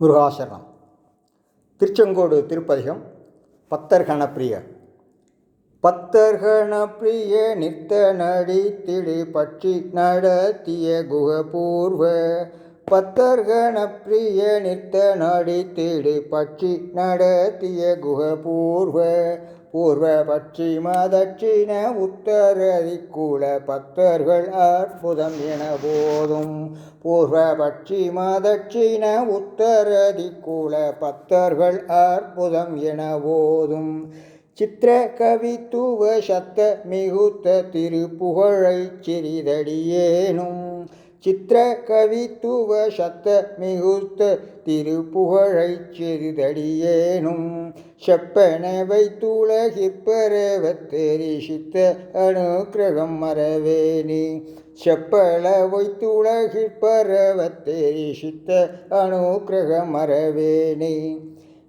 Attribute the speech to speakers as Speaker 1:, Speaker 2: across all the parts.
Speaker 1: முருகாசரணம். திருச்செங்கோடு திருப்பதிகம் பத்தர்கணப்பிரிய பத்தர்கணப்பிரிய நித்த நடி திடு பற்றி நடத்திய குகபூர்வ. பத்தர்கணப்பிரிய நித்த நடி திடு பற்றி நடத்திய குகபூர்வ. பூர்வ பச்சிம தட்சிண உத்தரதி குல பக்தர்கள் அற்புதம் என போதும் பூர்வ பச்சிம தட்சிண உத்தரதி குல பக்தர்கள் அற்புதம் என போதும் சித்திர கவித்துவ சத்த மிகுத்த திருப்புகழை சிறிதடியேனும். சித்திர கவித்துவ சத்த மிகுத்த திருப்புகழை சிறிதடியேனும் செப்பன வைத்துலகிற்பரவத்தெரிசித்த அனுக்கிரகம் மறவேணி செப்பள வைத்துலகிற்பரவத்தெரிசித்த அனுக்கிரகம் மறவேணி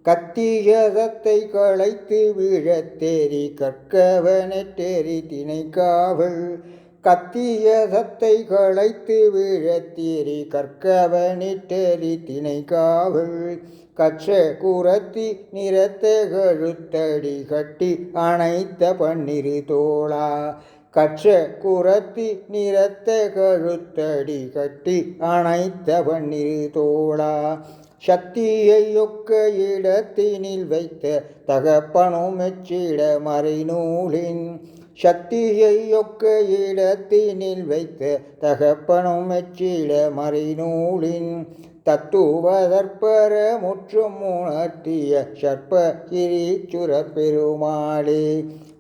Speaker 1: கத்தியகத்தை களைத்து விழத்தேரி கற்கவனற்றேரி திணைக்காவல் கத்திய சத்தை களைத்து விழத்தேரி கற்கவனிட்டேரி காவல் கச்ச குரத்தி நிறத்த கழுத்தடி கட்டி அணைத்த பன்னிரு தோளா. கச்ச குரத்தி நிறத்த கழுத்தடி கட்டி அணைத்த பன்னிரு தோளா. சக்தியை ஒக்க இடத்தினில் வைத்த தகப்பனும் மெச்சிட மறைநூலின் சக்தியை ஒக்க இடத்தினில் வைத்த தகப்பனும் மெச்சிட மறைநூலின் தத்துவதற்பர முற்றும் உணர்த்திய சற்ப கிரீச்சுரப்பெருமாளே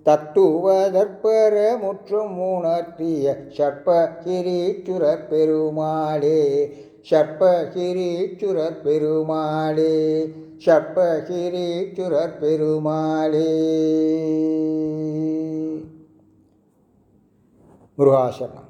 Speaker 1: தத்துவதற்பர முற்றும் உணர்த்திய சற்ப கிரீச்சுரப்பெருமாளே பெருமாளே கிரீச்சுரப்பெருமாளே பெருமாளே கிரீச்சுரப்பெருமாளே பெருமாளே முருகாசரணம்